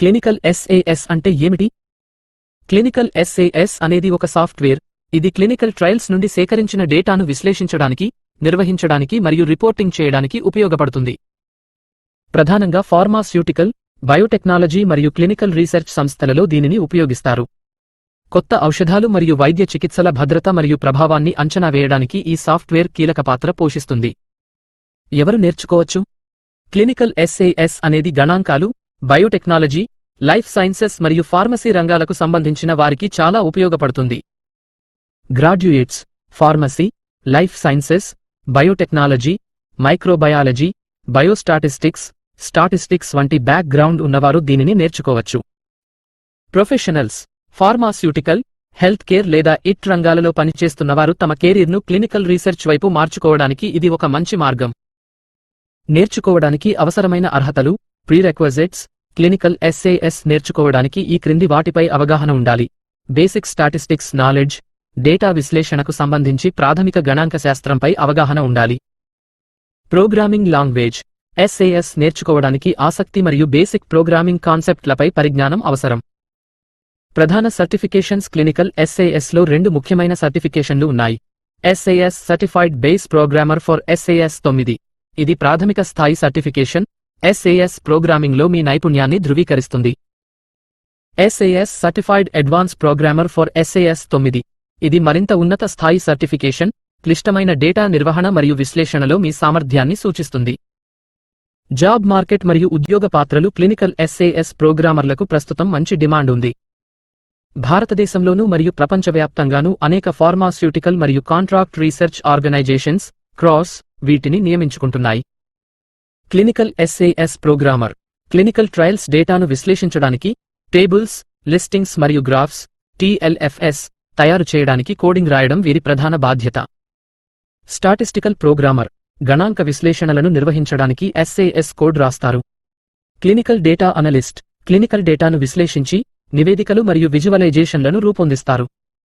Clinical SAs అంటే ఏమిటి? Clinical SAS అనేది ఒక సాఫ్ట్వేర్. ఇది క్లినికల్ ట్రయల్స్ నుండి సేకరించిన డేటాను విశ్లేషించడానికి నిర్వహించడానికి మరియు రిపోర్టింగ్ చేయడానికి ఉపయోగపడుతుంది. ప్రధానంగా ఫార్మాస్యూటికల్ బయోటెక్నాలజీ మరియు క్లినికల్ రీసెర్చ్ సంస్థలలో దీనిని ఉపయోగిస్తారు. కొత్త ఔషధాలు మరియు వైద్య చికిత్సల భద్రత మరియు ప్రభావాన్ని అంచనా వేయడానికి ఈ సాఫ్ట్వేర్ కీలక పాత్ర పోషిస్తుంది. ఎవరు నేర్చుకోవచ్చు? క్లినికల్ ఎస్ఏఎస్ అనేది గణాంకాలు బయోటెక్నాలజీ లైఫ్ సైన్సెస్ మరియు ఫార్మసీ రంగాలకు సంబంధించిన వారికి చాలా ఉపయోగపడుతుంది. Graduates pharmacy life sciences biotechnology microbiology biostatistics statistics వంటి బ్యాక్గ్రౌండ్ ఉన్నవారు దీనిని నేర్చుకోవచ్చు. ప్రొఫెషనల్స్ ఫార్మాస్యూటికల్ హెల్త్ కేర్ లేదా ఇట్ రంగాలలో పనిచేస్తున్నవారు తమ కెరీర్ను క్లినికల్ రీసెర్చ్ వైపు మార్చుకోవడానికి ఇది ఒక మంచి మార్గం. నేర్చుకోవడానికి అవసరమైన అర్హతలు ప్రీరెక్వజిట్స్ క్లినికల్ ఎస్ఏఎస్ నేర్చుకోవడానికి ఈ క్రింది వాటిపై అవగాహన ఉండాలి. బేసిక్ స్టాటిస్టిక్స్ నాలెడ్జ్ డేటా విశ్లేషణకు సంబంధించి ప్రాథమిక గణాంక శాస్త్రంపై అవగాహన ఉండాలి. ప్రోగ్రామింగ్ లాంగ్వేజ్ ఎస్ఏఎస్ నేర్చుకోవడానికి ఆసక్తి మరియు బేసిక్ ప్రోగ్రామింగ్ కాన్సెప్ట్లపై పరిజ్ఞానం అవసరం. ప్రధాన సర్టిఫికేషన్స్ క్లినికల్ ఎస్ఏఎస్లో రెండు ముఖ్యమైన సర్టిఫికేషన్లు ఉన్నాయి. SAS certified base programmer for SAS తొమ్మిది. ఇది ప్రాథమిక స్థాయి సర్టిఫికేషన్ ఎస్ఏఎస్ ప్రోగ్రామింగ్లో మీ నైపుణ్యాన్ని ధృవీకరిస్తుంది. SAS certified advance programmer for SAS తొమ్మిది. ఇది మరింత ఉన్నత స్థాయి సర్టిఫికేషన్ క్లిష్టమైన డేటా నిర్వహణ మరియు విశ్లేషణలో మీ సామర్థ్యాన్ని సూచిస్తుంది. జాబ్ మార్కెట్ మరియు ఉద్యోగ పాత్రలు క్లినికల్ ఎస్ఏఎస్ ప్రోగ్రామర్లకు ప్రస్తుతం మంచి డిమాండ్ ఉంది. భారతదేశంలోనూ మరియు ప్రపంచవ్యాప్తంగానూ అనేక ఫార్మాస్యూటికల్ మరియు కాంట్రాక్ట్ రీసెర్చ్ ఆర్గనైజేషన్స్ క్రాస్ వీటిని నియమించుకుంటున్నాయి. Clinical SAS programmer. Clinical trials డేటాను విశ్లేషించడానికి టేబుల్స్ లిస్టింగ్స్ మరియు గ్రాఫ్స్ టీఎల్ఎఫ్ఎస్ తయారు చేయడానికి కోడింగ్ రాయడం వీరి ప్రధాన బాధ్యత. Statistical programmer. గణాంక విశ్లేషణలను నిర్వహించడానికి ఎస్ఏఎస్ కోడ్ రాస్తారు. Clinical data analyst. క్లినికల్ డేటాను విశ్లేషించి నివేదికలు మరియు విజువలైజేషన్లను రూపొందిస్తారు.